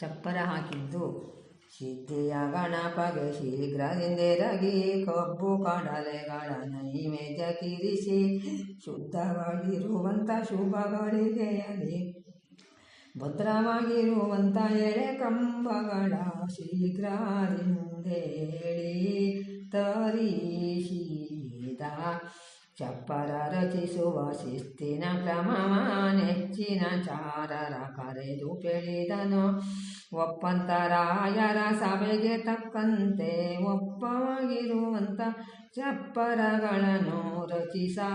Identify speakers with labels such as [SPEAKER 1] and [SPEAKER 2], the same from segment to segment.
[SPEAKER 1] ಚಪ್ಪರ ಹಾಕಿದ್ದು. ಸಿದ್ಧಿಯ ಗಣಪಗೆ ಶೀಘ್ರದಿಂದೆರಗಿ ಕಬ್ಬು ಕಡಲೆಗಳ ನೈವೇದ್ಯ ಕಿರಿಸಿ ಶುದ್ಧವಾಗಿರುವಂಥ ಶುಭಗಳಿಗೆ ಅಲ್ಲಿ ಭದ್ರವಾಗಿರುವಂಥ ಎಳೆ ಕಂಬಗಳ ಶೀಘ್ರದಿಂದೇಳಿ ತರಿಸಿದ ಚಪ್ಪರ ರಚಿಸುವ ಶಿಸ್ತಿನ ಕ್ರಮವ ನೆಚ್ಚಿನ ಚಾರರ ಕರೆದು ಬೆಳೆದನು ಒಪ್ಪಂತರಾಯರ ಸಭೆಗೆ ತಕ್ಕಂತೆ ಒಪ್ಪವಾಗಿರುವಂಥ ಚಪ್ಪರಗಳನ್ನು ರಚಿಸಬೇಕೆಂದು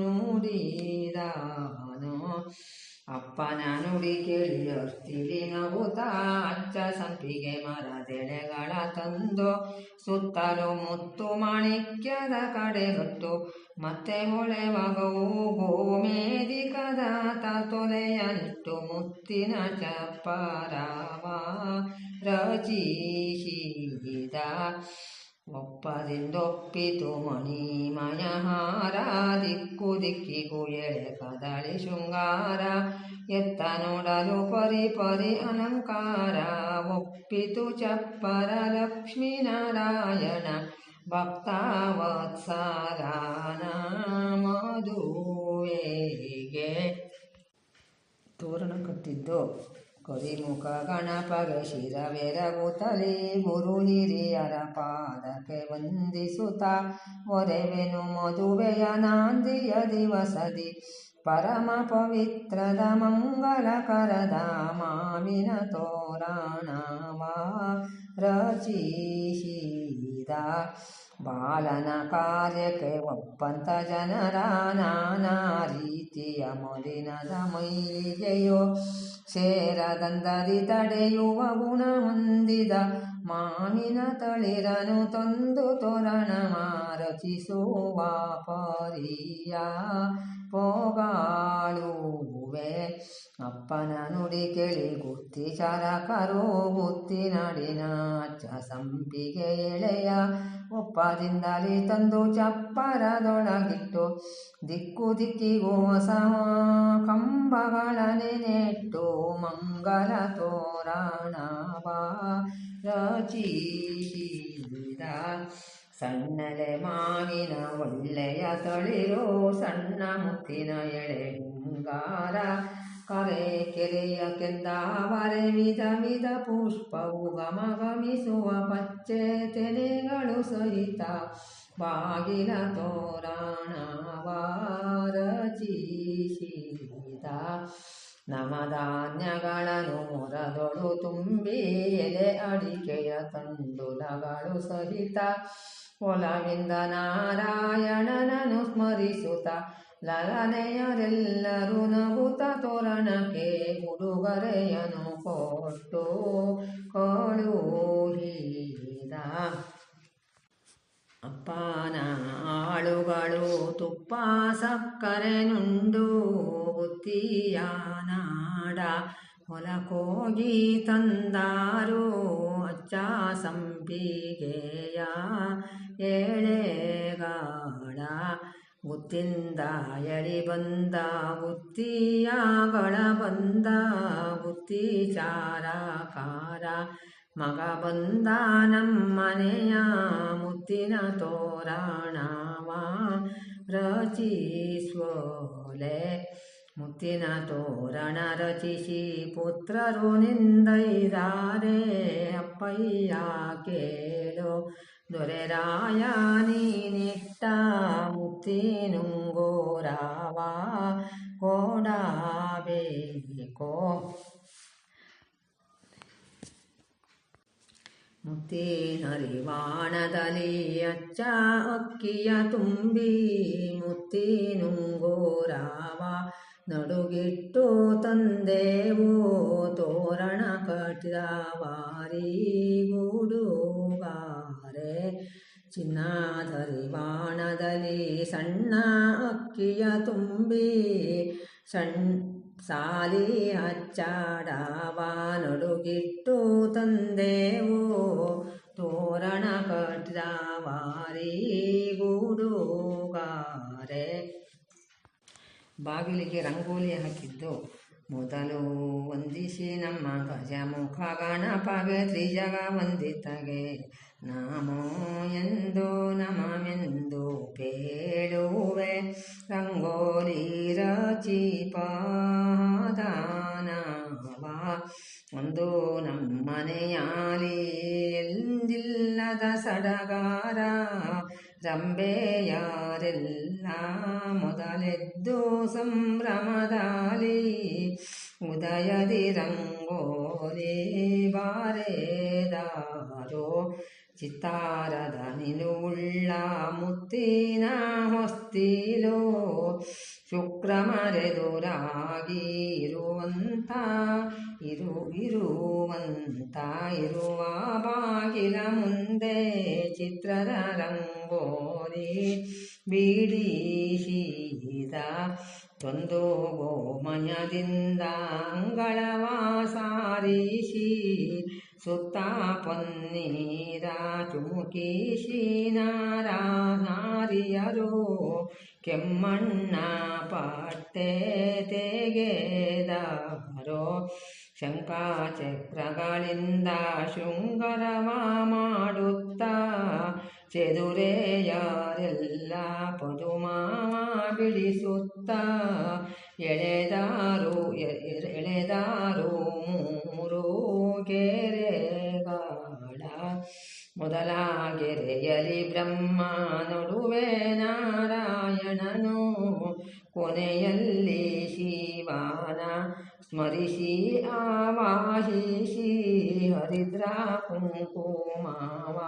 [SPEAKER 1] ನುಡಿದನು ಅಪ್ಪನ ನುಡಿ ಕೇಳಿ ಅರ್ತಿಲಿ ನಗುತ್ತಾ ಅಚ್ಚ ಸಂಪಿಗೆ ಮರದೆಳೆಗಳ ತಂದು ಸುತ್ತಲೂ ಮುತ್ತು ಮಾಣಿಕ್ಯದ ಕಡೆಗಟ್ಟು ಮತ್ತೆ ಹೊಳೆ ಮಗವು ಗೋಮೇದಿಕದ ತೊಲೆಯನಿಟ್ಟು ಮುತ್ತಿನ ಚಪ್ಪರವ ರಚಿಸಿದ ಒಪ್ಪದಿಂದೊಪ್ಪಿತು ಮಣಿ ಮಯಹಾರ ದಿಕ್ಕು ದಿಕ್ಕಿಗೂ ಎಳೆ ಕದಳಿ ಶೃಂಗಾರ, ಎತ್ತ ನೋಡಲು ಪರಿ ಪರಿ ಅಲಂಕಾರ, ಒಪ್ಪಿತು ಚಪ್ಪರ ಲಕ್ಷ್ಮೀನಾರಾಯಣ ಭಕ್ತಾವತ್ಸಾರ ಮದುವೆಗೆ ತೋರಣ ಕಟ್ಟಿದ್ದು ಕರಿಮುಖ ಗಣಪಗೆ ಶಿರವೆರಗುತ್ತಲೇ ಗುರು ಹಿರಿಯರ ಪಾದಕ್ಕೆ ವಂದಿಸುತ್ತ ಒರೆವೆನು ಮದುವೆಯ ನಾಂದಿಯ ದಿವಸದಿ ಪರಮ ಪವಿತ್ರದ ಮಂಗಲಕರದ ಮಾವಿನ ತೋರಣವ ರಚಿಸಿದ ಬಾಲನ ಕಾರ್ಯಕ್ಕೆ ಒಪ್ಪಂತ ಜನರ ನಾನಾ ರೀತಿಯ ಮೊಲಿನದ ಮೈಲಿಗೆಯೋ ಸೇರದಂದರಿ ತಡೆಯುವ ಗುಣ ಹೊಂದಿದ ಮಾವಿನ ತಳಿರನು ತಂದು ತೋರಣ ಮಾರಚಿಸುವ ಪರಿಯ ಪೋಗಾಳುವೆ. ಅಪ್ಪನ ನುಡಿ ಕೇಳಿ ಗುತ್ತಿ ಚರಕರು ಗುತ್ತಿ ನಡಿನ ಅಚ್ಚ ಸಂಪಿಗೆ ಎಳೆಯ ಒಪ್ಪದಿಂದಲೇ ತಂದು ಚಪ್ಪರದೊಳಗಿಟ್ಟು ದಿಕ್ಕು ದಿಕ್ಕಿಗೂ ಹೊಸ ಕಂಬಗಳ ನೆಟ್ಟು ಮಂಗಲ ತೋರಣವ ರಚಿಸಿದ ಸಣ್ಣಲೆ ಮಾವಿನ ಒಳ್ಳೆಯ ತಳಿರು ಸಣ್ಣ ಮುತ್ತಿನ ಎಳೆ ಮುಂಗಾರ ಕರೆ ಕೆರೆಯ ಕೆಂದಾವರೆ ವಿಧ ವಿಧ ಪುಷ್ಪವು ಗಮ ಗಮಿಸುವ ಪಚ್ಚೆ ತೆನೆಗಳು ಸಹಿತ ಬಾಗಿಲ ತೋರಣವಾರಚಿಸಿದ ನಮ ಧಾನ್ಯಗಳನ್ನು ಮೊರದೊಳು ತುಂಬಿ ಎಲೆ ಅಡಿಕೆಯ ತಂಡುಲಗಳು ಸಹಿತ ಒಲವಿಂದ ನಾರಾಯಣನನು ಸ್ಮರಿಸುತ್ತ ಲಲನೆಯರೆಲ್ಲರೂ ನಗುತ ತೋರಣಕ್ಕೆ ಉಡುಗೊರೆಯನು ಕೊಟ್ಟು ಕಳುಹಿದ. ಅಪ್ಪನ ಆಳುಗಳು ತುಪ್ಪ ಸಕ್ಕರೆ ನುಂಡು ಬುತ್ತಿಯ ನಾಡ ಹೊಲಕೋಗಿ ತಂದಾರು ಅಚ್ಚ ಸಂಪಿಗೆಯ ಎಳೆಗಾಡ ಗುತ್ತಿಂದ ಎಳಿ ಬಂದ ಗುತ್ತಿಯಾಗಳ ಬಂದ ಗುತ್ತಿ ಚಾರಕಾರ ಮಗ ಬಂದ ನಮ್ಮನೆಯ ಮುತ್ತಿನ ತೋರಣವ ರಚಿಸೋಲೆ ಮುತ್ತಿನ ತೋರಣ ರಚಿಸಿ ಪುತ್ರರು ನಿಂದೈದಾರೆ. ಅಪ್ಪಯ್ಯ ಕೇಳು, ದೊರೆರಾಯ ನೀನಿಟ್ಟ ಮುತ್ತಿನುಂಗೋರವ ಕೊಡಬೇಕೋ ಮುತ್ತಿನರಿವಾಣದಲ್ಲಿ ಅಚ್ಚ ಅಕ್ಕಿಯ ತುಂಬಿ ಮುತ್ತಿನುಂಗೋರವ ನಡುಗಿಟ್ಟು ತಂದೆವು ತೋರಣ ಕಟ್ಟಿದ ವಾರಿ ಗೂಡುಗಾರೆ ಚಿನ್ನದರಿವಾಣದಲ್ಲಿ ಸಣ್ಣ ಅಕ್ಕಿಯ ತುಂಬಿ ಸಣ್ಣ ಸಾಲಿ ನಡುಗಿಟ್ಟು ತಂದೆವು. ತೋರಣ ಕಟ್ಟಿದ ವಾರಿ ಬಾಗಿಲಿಗೆ ರಂಗೋಲಿ ಹಾಕಿದ್ದು. ಮೊದಲು ವಂದಿಸಿ ನಮ್ಮ ಗಜಮುಖ ಗಣಪಗೆ ತ್ರಿಜಗ ವಂದಿತಗೆ. ನಮೋ ಎಂದು ನಮಮೆಂದು ಕೇಳುವೆ. ರಂಗೋಲಿ ರಚಿ ಪಾದಾನವ ಒಂದು ನಮ್ಮನೆಯಾಲಿ ಎಂದಿಲ್ಲದ ಸಡಗಾರ. ರಂಬೆಯಾರೆಲ್ಲ ಮೊದಲೆದ್ದು ಸಂಭ್ರಮದಾಲಿ. ಉದಯದಿ ರಂಗೋಲಿ ಬಾರೆದಾರೋ. ಚಿತ್ತಾರದ ನಿಲುವುಳ್ಳ ಮುತ್ತಿನ ಹೊಸ್ತಿಲೋ ಶುಕ್ರ ಮರೆದುರಾಗಿ ಇರುವಂತ, ಇರು, ಇರುವಂತ, ಇರುವ ಬಾಗಿಲ ಮುಂದೆ ಚಿತ್ರದ ರಂಗೋಲಿ ಬಿಡಿಸಿದ ತೊಂದು ಗೋಮಯದಿಂದ ಅಂಗಳವ ಸಾರಿಸಿ ಸುತ್ತ ಪನ್ನೀರ ಚುಮುಕಿಸಿ ನಾರ ನಾರಿಯರು ಕೆಮ್ಮಣ್ಣ ಪಟ್ಟೆ ತೆಗೆದಾರೋ ಶಂಕಾಚಕ್ರಗಳಿಂದ ಶೃಂಗರವ ಮಾಡುತ್ತಾ. ಚೆದುರೆಯಾರೆಲ್ಲ ಪದುಮಾವ ಬಿಡಿಸುತ್ತ ಎಳೆದಾರು ಎಳೆದಾರು ಮೂರು ಗೆರೆಗಾಡ ಮೊದಲ ಗೆರೆಯಲಿ ಬ್ರಹ್ಮ ನಡುವೆ ನಾರಾಯಣನು ಕೊನೆಯಲ್ಲಿ ಶಿವನ ಸ್ಮರಿಸಿ ಆವಾಹಿಸಿ, ಹರಿದ್ರ ಕುಂಕುಮಾವ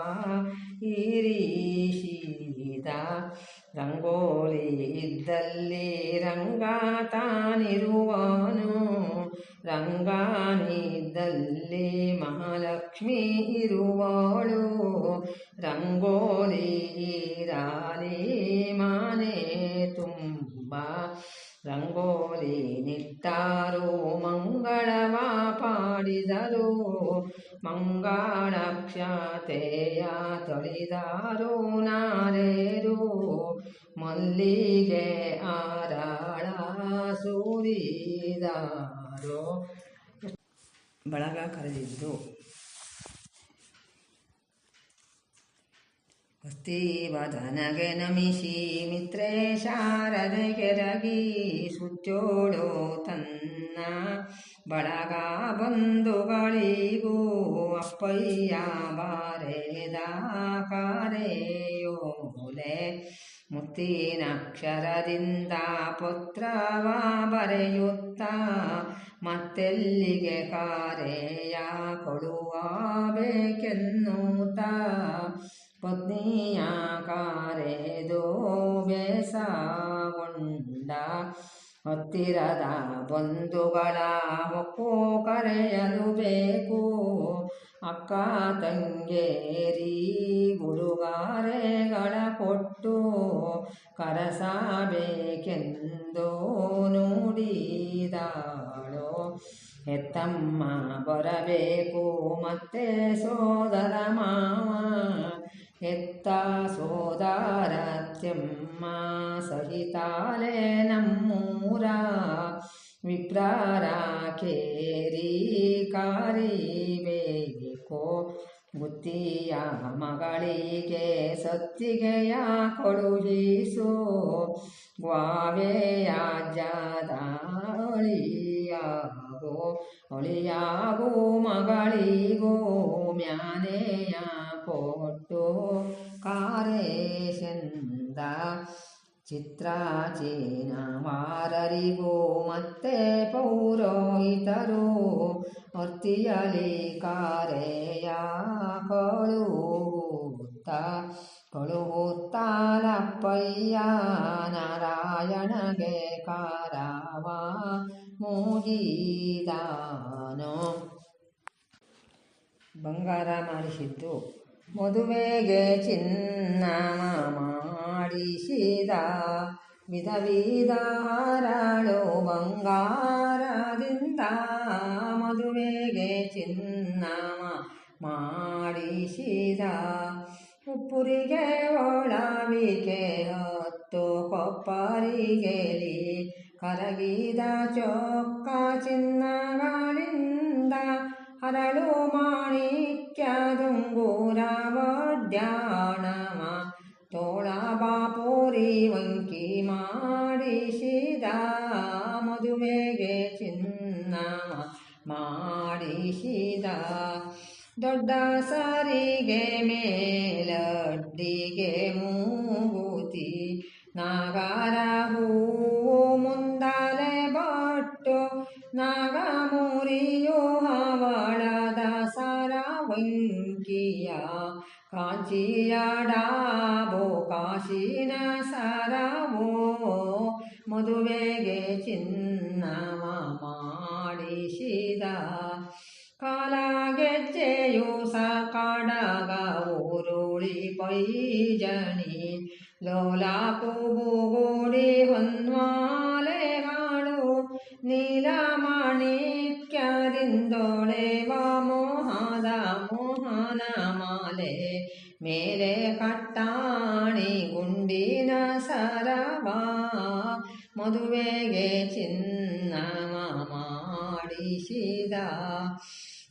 [SPEAKER 1] ಇರಿಸಿದ ರಂಗೋಲಿ ಇದ್ದಲ್ಲಿ ರಂಗ ತಾನಿರುವನು. ರಂಗಾನಿದ್ದಲ್ಲಿ ಮಹಾಲಕ್ಷ್ಮಿ ಇರುವಳು. ರಂಗೋಲಿ ಇರಾಲಿ ಮಾನೆ ತುಂಬ ರಂಗೋಲಿ ನಿಟ್ಟಾರು ಮಂಗಳವ ಪಾಡಿದರು. ಮಂಗಳಕ್ಷತೆಯ ತೊಳಿದಾರೋ ನಾರೇರು. ಮಲ್ಲಿಗೆ ಆರಾಳ ಸೂರಿದಾರೋ. ಬಳಗ ಕರೆದಿದ್ದು ವಸ್ತಿವದನಗೆ ನಮಿಷಿ ಮಿತ್ರೇ ಶಾರದೆಗೆರಗಿ ಸುತ್ತೋಳು ತನ್ನ ಬಳಗ ಬಂಧುಗಳಿಗೂ ಅಪ್ಪಯ್ಯ ಬಾರೆದ ಕಾರೆಯೋಲೆ ಮುತ್ತಿನಕ್ಷರದಿಂದ ಪುತ್ರವ ಬರೆಯುತ್ತ ಮತ್ತೆಲ್ಲಿಗೆ ಕಾರೆಯ ಕೊಡುವಬೇಕೆನ್ನುತ್ತ ಪತ್ನಿಯ ಕಾರೆದು ಬೇಸಗೊಂಡ ಹತ್ತಿರದ ಬಂಧುಗಳ ಒಪ್ಪು ಕರೆಯಲು ಬೇಕು. ಅಕ್ಕ ತಂಗೇರಿ ಗುರುಗಾರೆಗಳ ಕೊಟ್ಟು ಕರಸಬೇಕೆಂದು ನೋಡಿದಾಳು. ಎತ್ತಮ್ಮ ಬರಬೇಕು ಮತ್ತೆ ಸೋದರ ಮಾವ ಹೆತ್ತ ಸೋದರತ್ಯಮ್ಮ ಸಹಿತಾಲೆ ನಮ್ಮೂರ. ವಿಪ್ರಾರ ಕೇರಿ ಕಾರಿಬೇಕೋ ಬುತ್ತಿಯ ಮಗಳಿಗೆ ಸತ್ತಿಗೆಯ ಕೊಡುಗಿಸೋ. ಗ್ವಾವೆಯ ಜಾದಾಳಿಯಾಗೋ ಒಳಿಯಾಗೋ ಮಗಳಿಗೋ, ಮ್ಯಾನೆಯ ಕೊಟ್ಟು ಕಾರೇಶಂದ ಚಿತ್ರಾಚೀನ ಮಾರರಿಗೋ ಮತ್ತೆ ಪೌರೋಹಿತರು ಹೊರ್ತಿಯಲಿ ಕಾರೆಯ ಕಳುತ್ತ ಕಳುತ್ತಾರಪ್ಪಯ್ಯ ನಾರಾಯಣಗೆ ಕಾರವ. ಮೂಗಿದಾನೋ? ಬಂಗಾರ ಮಾಡಿಸಿದ್ದು, ಮದುವೆಗೆ ಚಿನ್ನ ಮಾಡಿಸಿದ. ವಿಧ ವಿಧ ಬಂಗಾರದಿಂದ ಮದುವೆಗೆ ಚಿನ್ನ ಮಾಡಿಸಿದ. ಉಪ್ಪುರಿಗೆ ಒಳವಿಕೆ, ಹತ್ತು ಕೊಪ್ಪರಿಗೆಲಿ ಕರಗಿದ ಚೊಕ್ಕ ಚಿನ್ನಗಳಿಂದ ಹರಳು ಮಾಣಿಕ್ಯ ದುಂಗೂರ ತೋಳಾ ತೋಳ ಬಾಪೋರಿ ವಂಕಿ ಮಾಡಿಸಿದ ಮದುವೆಗೆ ಚಿನ್ನ ಮಾಡಿಸಿದ ದೊಡ್ಡ ಸರಿಗೆ ಮೇಲಡ್ಡಿಗೆ ಮೂಗುತಿ ನಾಗರ ಮುಂದಲೆ ಬಟ್ಟು ಹಾವಾಳದ ಮುರಿಯೋ ವಂಕಿಯ ಕಾಂಚಿಯಾಡಾಬೋ ಕಾಶಿನ ಸರವೋ ಮದುವೆಗೆ ಚಿನ್ನವ ಮಾಡಿಸಿದ ಕಾಲಗೆಜ್ಜೆಯು ಸಕಾಡಗ ಊರುಳಿ ಪೈಜಣಿ ಲೋಲಾಕು ಮೇಲೆ ಕಟ್ಟಾಣಿ ಗುಂಡಿನ ಸರವ, ಮದುವೆಗೆ ಚಿನ್ನ ಮಾಡಿಸಿದ.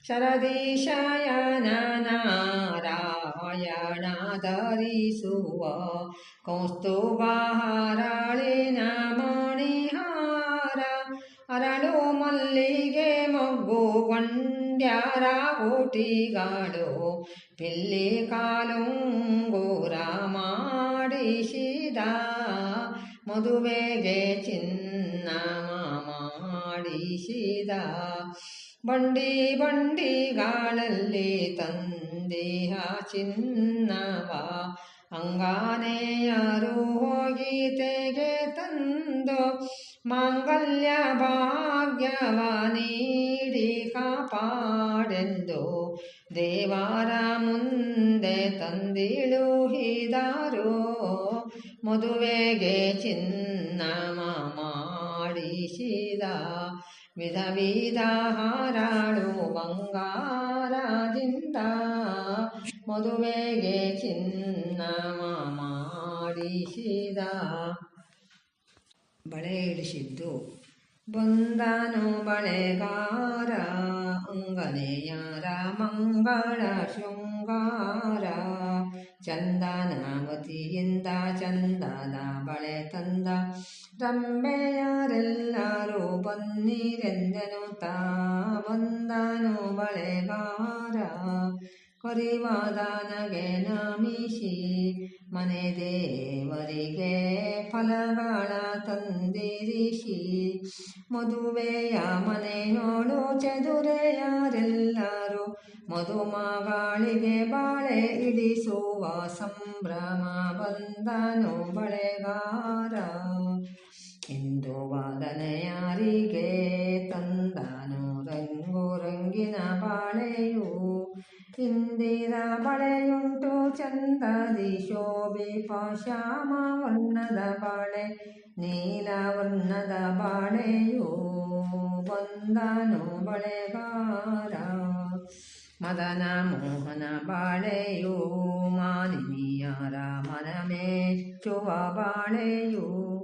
[SPEAKER 1] ಶರದೀಶಯನ ನಾರಾಯಣ ಧರಿಸುವ ಕೌಸ್ತುಭ ಹರಳಿನ ಮಣಿಹಾರ, ಅರಳು ಮಲ್ಲಿಗೆ ಮೊಗ್ಗು ಗೊಂಡ್ಯಾರ ಊಟಿಗಳು ಪಿಲ್ಲಿ ಕಾಲುಂಗೂರ ಮಾಡಿಸಿದ ಮದುವೆಗೆ ಚಿನ್ನವ ಮಾಡಿಸಿದ ಬಂಡಿ ಬಂಡಿಗಳಲ್ಲಿ ತಂದೆಯ ಚಿನ್ನವ ಅಂಗಾನೆಯರು ಹೋಗಿ ತೆಗೆ ತಂದು ಮಾಂಗಲ್ಯ ಭಾಗ್ಯವ ನೀಡಿ ಕಾಪಾಡೆಂದು ದೇವರ ಮುಂದೆ ತಂದಿಳುಹಿದಾರು. ಮದುವೆಗೆ ಚಿನ್ನ ಮಾಡಿಸಿದ ವಿಧ ವಿಧ ಬಂಗಾರದಿಂದ ಮದುವೆಗೆ ಚಿನ್ನ ಮಾಡಿಸಿದ ಬಳೆ ಇಳಿಸಿದ್ದು, ಬಂದನು ಬಳೆಗಾರ ಅಂಗನೆಯರ ಮಂಗಳ ಶೃಂಗಾರ. ಚಂದನಾವತಿಯಿಂದ ಚಂದನ ಬಳೆ ತಂದ ರಂಬೆಯರೆಲ್ಲರೂ ಬನ್ನಿರೆಂದೆನು ತಾ ಬಂದನು ಬಳೆಗಾರ ಕರಿವಾದನಗೆ ನಮಿಸಿ ಮನೆ ದೇವರಿಗೆ ಫಲಗಳ ತಂದಿರಿಸಿ. ಮದುವೆಯ ಮನೆಯೋಳು ಚದುರೆಯರೆಲ್ಲರೂ ಮದುಮಗಳಿಗೆ ಬಾಳೆ ಇಡಿಸುವ ಸಂಭ್ರಮ ಬಂದನು ಬಳೆಗಾರ ಇಂದು ವಾದನೆಯಾರಿಗೆ ತಂದಾನು ರಂಗು ರಂಗಿನ ಬಾಳೆಯು ಇಂದಿರ ಬಳೆಯುಂಟು ಚಂದದಿ ಶೋಭೆ ಪಾಶಾಮ ವರ್ಣದ ಬಾಳೆ ನೀಲ ವರ್ಣದ ಬಾಳೆಯು ಬಂದನು ಬಳೆಗಾರ ಮದನ ಮೋಹನ ಬಾಳೆಯು ಮಾನಿನಿಯರ ಮನಮೆಚ್ಚುವ ಬಾಳೆಯು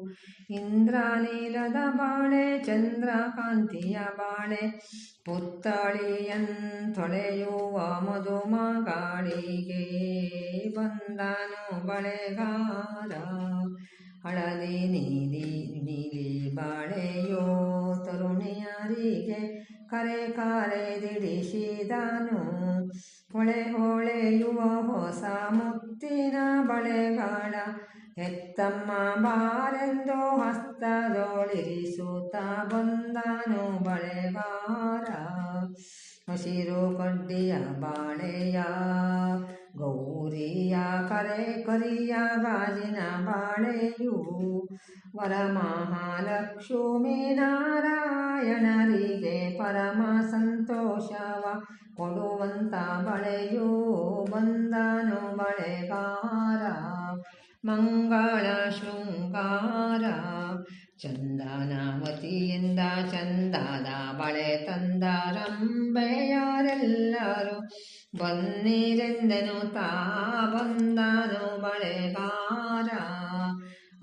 [SPEAKER 1] ಇಂದ್ರನೀಲದ ಬಾಳೆ, ಚಂದ್ರಕಾಂತಿಯ ಬಾಳೆ ಪುತ್ತಳಿಯಂತೊಳೆಯುವ ಮಧುಮಗಳಿಗೆ ಬಂದನು ಬಳೆಗಾರ. ಹಳದಿ ನೀಲಿ ನೀಲಿ ಬಾಳೆಯೋ ತರುಣಿಯರಿಗೆ ಕರೆ ಕರೆದಿಡಿಸಿದನು ಹೊಳೆ ಹೊಳೆಯುವ ಹೊಸ ಮುತ್ತಿನ ಬಳೆಗಳ ಎತ್ತಮ್ಮ ಬಾರೆಂದು ಹಸ್ತದೊಳಿರಿಸುತ್ತ ಬಂದನು ಬಳೆಗಾರ. ಹಸಿರು ಕಡ್ಡಿಯ ಬಾಳೆಯ ಗೌರಿಯ ಕರೆ ಕರಿಯ ಗಾಜಿನ ಬಾಳೆಯು ವರಮಹಾಲಕ್ಷ್ಮೀ ನಾರಾಯಣರಿಗೆ ಪರಮ ಸಂತೋಷವ ಕೊಡುವಂತ ಬಳೆಯೂ ಬಂದನು ಬಳೆಗಾರ ಮಂಗಳ ಶೃಂಗಾರ. ಚಂದನವತಿಯಿಂದ ಚಂದದ ಬಳೆ ತಂದ ರಂಬೆಯರೆಲ್ಲರೂ ಬನ್ನಿರೆಂದನು ತಾ ಬಂದನು ಬಳೆಗಾರ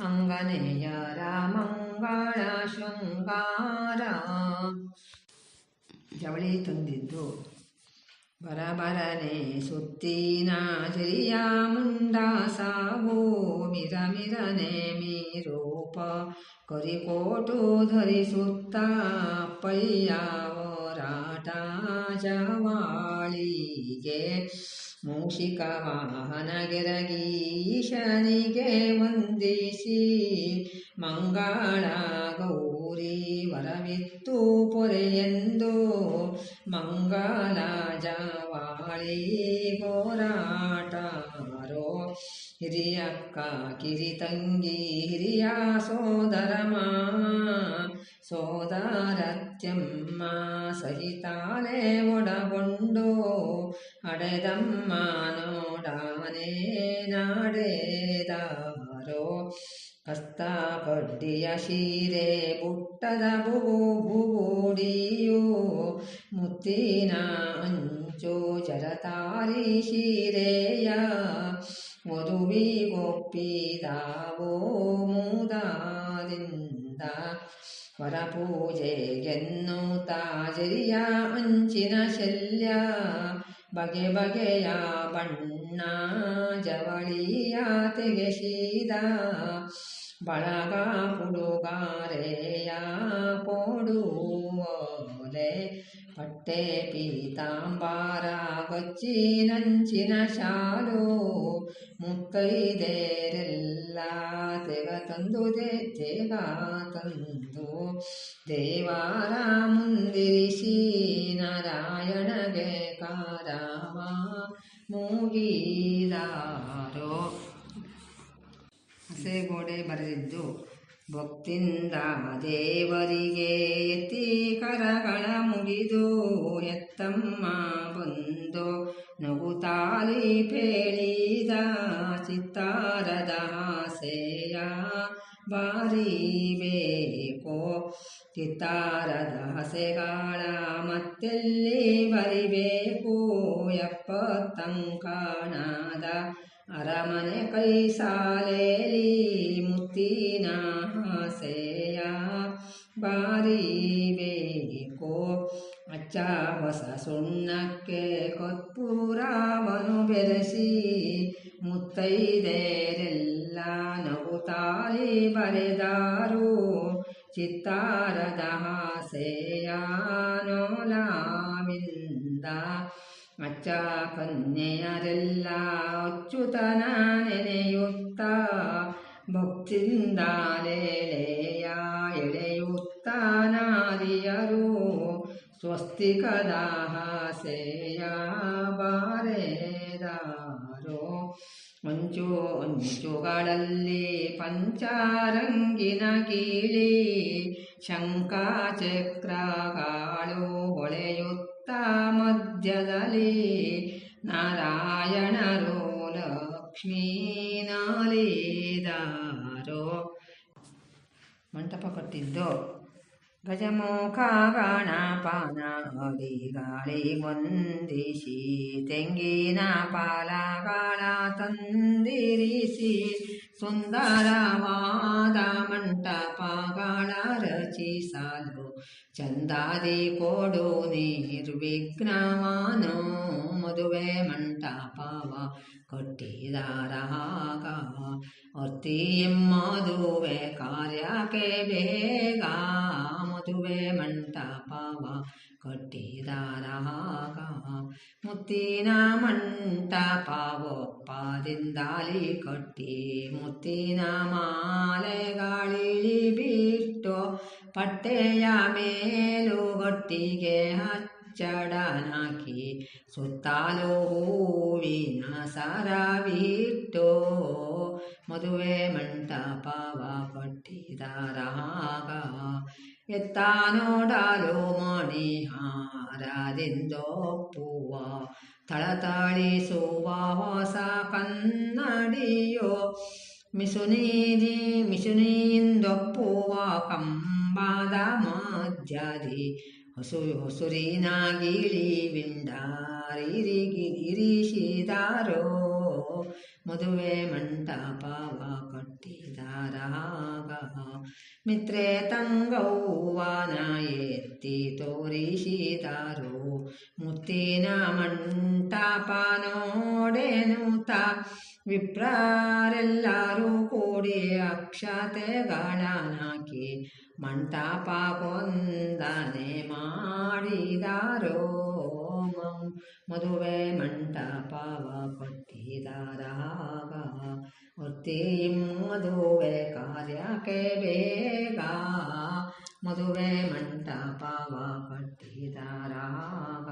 [SPEAKER 1] ಅಂಗನೆಯರ ಮಂಗಳ ಮಂಗಳ ಶೃಂಗಾರ ಜವಳಿ ತಂದಿದ್ದು ಬರಬರನೆ ಸುತ್ತಿನ ಜರಿಯ ಮುಂಡ ಸಾವು ಮಿರ ಮಿರನೆ ಮೀರೂಪ ಕರಿಕೋಟು ಧರಿಸುತ್ತ ಪಯ್ಯ ಹೋರಾಟ ಜವಾಳಿಗೆ ಮೂಷಿಕ ವಾಹನಗಿರಗೀಶನಿಗೆ ವಂದಿಸಿ ಮಂಗಳ ಗೌರಿ ವರವಿತ್ತು ಪೊರೆಯೆಂದು ಮಂಗಳ ಜವಾಳಿ ಹೋರಾಟಾರೋ ಹಿರಿಯಕ್ಕ ಕಿರಿತಂಗಿ ಹಿರಿಯ ಸೋದರ ಮಾಮ ಸೋದರತ್ಯಮ್ಮ ಸಹಿತಾಲೆ ಒಡಗೊಂಡು ಅಡೆದಮ್ಮ ನೋಡಾನೆ ನಾಡೇದಾರೋ. ಕಡ್ಡಿಯ ಶೀರೆ ಬುಟ್ಟದ ಬುಬು ಬುಗುಡಿಯು ಮುತ್ತಿನ ಅಂಚು ಜರತಾರಿ ಶೀರೆಯ ವಧುವಿಗೊಪ್ಪಿದಾವೋ ಮುದಾದಿಂದ ವರಪೂಜೆಗೆನ್ನುತ್ತ ಜರಿಯ ಅಂಚಿನ ಶಲ್ಯ ಬಗೆ ಬಗೆಯ ಬಣ್ಣ ಜವಳಿಯ ತೆಗೆಸಿದ ಬಳಗ ಪುಡುಗಾರೆಯ ಕೊಡುವಲೆ ಪಟ್ಟೆ ಪೀತಾಂಬಾರ ಗಚ್ಚಿನಂಚಿನ ಶಾಲು ಮುತ್ತೈದೇರೆಲ್ಲ ತೆಗ ತಂದು ತೆಗ ತಂದು ದೇವಾರ ಮುಂದಿರಿಸಿ ನಾರಾಯಣಗೆ ಕಾರಾಮ ಮೂಗಿದಾರೋ. ಹಸೆಗೋಡೆ ಬರೆದಿದ್ದು ಭಕ್ತಿಂದ ದೇವರಿಗೆ ಎತ್ತಿ ಕರಗಳ ಮುಗಿದು ಎತ್ತಮ್ಮ ಬಂದು ನಗುತ್ತಾಲಿ ಪೇಳಿದ ಚಿತ್ತಾರದ ಆಸೆಯ ಬಾರಿ ಬೇಕೋ ಚಿತ್ತಾರದ ಹಸೆಗಾಳ ಮತ್ತೆಲ್ಲಿ ಬರಿಬೇಕು ಎಪ್ಪತ್ತಂಕಣದ ಅರಮನೆ ಕೈ ಸಾಲೇಲಿ ಮುತ್ತಿನ ಆಸೆಯ ಬಾರಿ ಬೇಕೋ ಅಚ್ಚ ಹೊಸ ಸುಣ್ಣಕ್ಕೆ ಕರ್ಪೂರವನು ಬೆರೆಸಿ ಮುತ್ತೈದೆರೆಲ್ಲ ನಗುತ್ತಾಲಿ ಬರೆದಾರು. ಚಿತ್ತಾರದ ಹಾಸೆಯ ನೋಲಾವಿಂದ ಅಚ್ಚ ಕನ್ಯೆಯರೆಲ್ಲ ಅಚ್ಚುತನ ನೆನೆಯುತ್ತ ಭಕ್ತಿಯಿಂದ ಲೇಳೆಯ ಎಳೆಯುತ್ತ ನಾರಿಯರು, ಸ್ವಸ್ತಿಕದ ಹಾಸೆಯ ಬಾರೆದಾರೋ. ಮುಂಚು ಅಂಚುಗಳಲ್ಲಿ ಪಂಚಾರಂಗಿನ ಕೀಳಿ ಶಂಕಾಚಕ್ರಗಳು ಹೊಳೆಯುತ್ತ ಮಧ್ಯದಲ್ಲಿ ನಾರಾಯಣರೋ ಲಕ್ಷ್ಮೀನಾಲೇದಾರೋ ಮಂಟಪ ಕೊಟ್ಟಿದ್ದು ಗಜಮುಖ ಗಣಪನ ಅಡಿ ಗಾಳಿ ಒಂದಿಸಿ ತೆಂಗಿನ ಪಾಲಗಳ ತಂದಿರಿಸಿ ಸುಂದರವಾದ ಮಂಟಪಗಳ ರಚಿಸಲು ಚಂದಾದಿ ಕೊಡು ನಿರ್ವಿಘ್ನವಾನೋ ಮದುವೆ ಮಂಟಪವ ಕೊಟ್ಟಿದಾರಾಗ ಅರ್ತಿ ಮದುವೆ ಕಾರ್ಯಕ್ಕೆ ಬೇಗ ಮದುವೆ ಮಂಟಪವ ಕೊಟ್ಟಿದಾರಾಗ ಮುತ್ತಿನ ಮಂಟಪವೊಪ್ಪದಿಂದಾಲಿ ಕಟ್ಟಿ ಮುತ್ತಿನ ಮಾಲೆಗಳಿಳಿ ಬಿಟ್ಟು ಪಟ್ಟೆಯ ಮೇಲುಗಟ್ಟಿಗೆ ಹಚ್ಚಡನಾಕಿ ಸುತ್ತಲೂ ಹೂವಿನ ಸರವಿಟ್ಟು ಮದುವೆ ಮಂಟಪವ ಪಟ್ಟಿದಾರಾಗ ಎತ್ತ ನೋಡಲು ಮಣಿಹಾರದಿಂದೊಪ್ಪುವ ಥಳಥಳಿಸುವ ಹೊಸ ಕನ್ನಡಿಯೋ ಮಿಸುನೀದಿ ಮಿಸುನಿಯಿಂದೊಪ್ಪುವ ಕಂಬದ ಮಾಧ್ಯಾದಿ ಹೊಸು ಹೊಸುರಿನ ಗಿಳಿ ವಿಂಡಾರಿರಿಗಿ ಇರಿಸಿದಾರೋ ಮದುವೆ ಮಂಟಪವ ಕಟ್ಟಿದಾರಾಗ. ಮಿತ್ರೆ ತಂಗವ್ವನ ಎತ್ತಿ ತೋರಿಸಿದಾರೋ ಮುತ್ತಿನ ಮಂಟಪ ನೋಡೆನುತ. ವಿಪ್ರಾರೆಲ್ಲರೂ ಕೂಡಿ ಅಕ್ಷತೆಗಳನ್ನಾಕಿ ಮಂಟಪ ಕೊಂದನೆ ಮಾಡಿದಾರೋ ಮದುವೆ ಮಂಟಪವ ಕೊಟ್ಟಿದಾರಾಗ. ಒತ್ತಿ ಮದುವೆ ಕಾರ್ಯಕ್ಕೆ ಬೇಗ. ಮದುವೆ ಮಂಟಪವ ಕಟ್ಟಿದಾರಾಗ.